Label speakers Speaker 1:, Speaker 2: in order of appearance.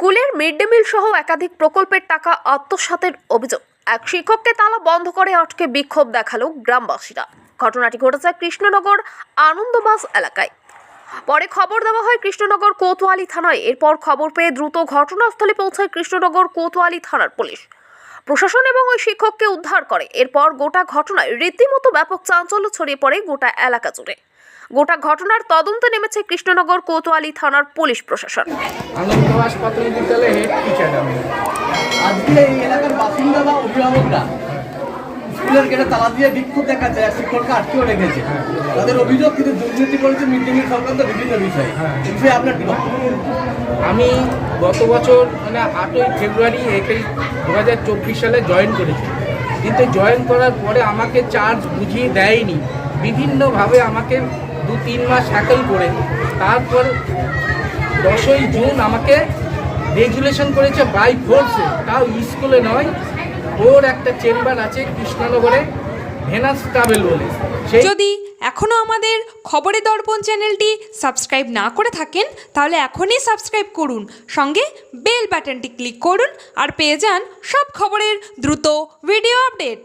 Speaker 1: স্কুলের mid day meal সহ একাধিক প্রকল্পের টাকা আত্মসাতের অভিযোগ। এক শিক্ষককে তালা বন্ধ করে আটকে বিক্ষোভ দেখাল গ্রামবাসীরা। ঘটনাটি ঘটেছে কৃষ্ণনগর আনন্দবাস এলাকায়। পরে খবর দেওয়া হয় কৃষ্ণনগর কোতোয়ালি থানায়। এরপর খবর পেয়ে দ্রুত ঘটনাস্থলে পৌঁছায় কৃষ্ণনগর কোতোয়ালি থানার পুলিশ। প্রশাসন এবং ওই শিক্ষককে উদ্ধার করে। এরপর গোটা ঘটনায় রীতিমতো ব্যাপক চাঞ্চল্য ছড়িয়ে পড়ে গোটা এলাকা জুড়ে। গোটা ঘটনার তদন্তে নেমেছে কৃষ্ণনগর কোতোয়ালি থানার পুলিশ প্রশাসন।
Speaker 2: আনন্দবাস প্রাথমিক বিদ্যালয়ে হেড টিচার
Speaker 3: এলাকার অভিভাবকরা স্কুলের গেটে তালা দিয়ে বিক্ষোভ দেখাচ্ছে আর শিক্ষককে আটকেও রেখেছে তাদের অভিযোগ কিন্তু দুর্নীতি করেছে মিড ডে সংক্রান্ত বিভিন্ন বিষয়ে এই বিষয়ে আপনার কি
Speaker 2: আমি গত বছর মানে আটই ফেব্রুয়ারি এপ্রিল দু হাজার চব্বিশ সালে জয়েন করেছি। কিন্তু জয়েন করার পরে আমাকে চার্জ বুঝিয়ে দেয়নি। বিভিন্নভাবে আমাকে দু তিন মাস হ্যাকেল করে। তারপর দশই জুন আমাকে রেগুলেশন করেছে বাই ফোর্সে তাও স্কুলে নয়, ওর একটা চেম্বার আছে কৃষ্ণনগরে ভেনাস ট্রাভেল বলে।
Speaker 4: যদি এখনও আমাদের খবরের দর্পণ চ্যানেলটি সাবস্ক্রাইব না করে থাকেন, তাহলে এখনই সাবস্ক্রাইব করুন। সঙ্গে বেল বাটনটি ক্লিক করুন আর পেয়ে যান সব খবরের দ্রুত ভিডিও আপডেট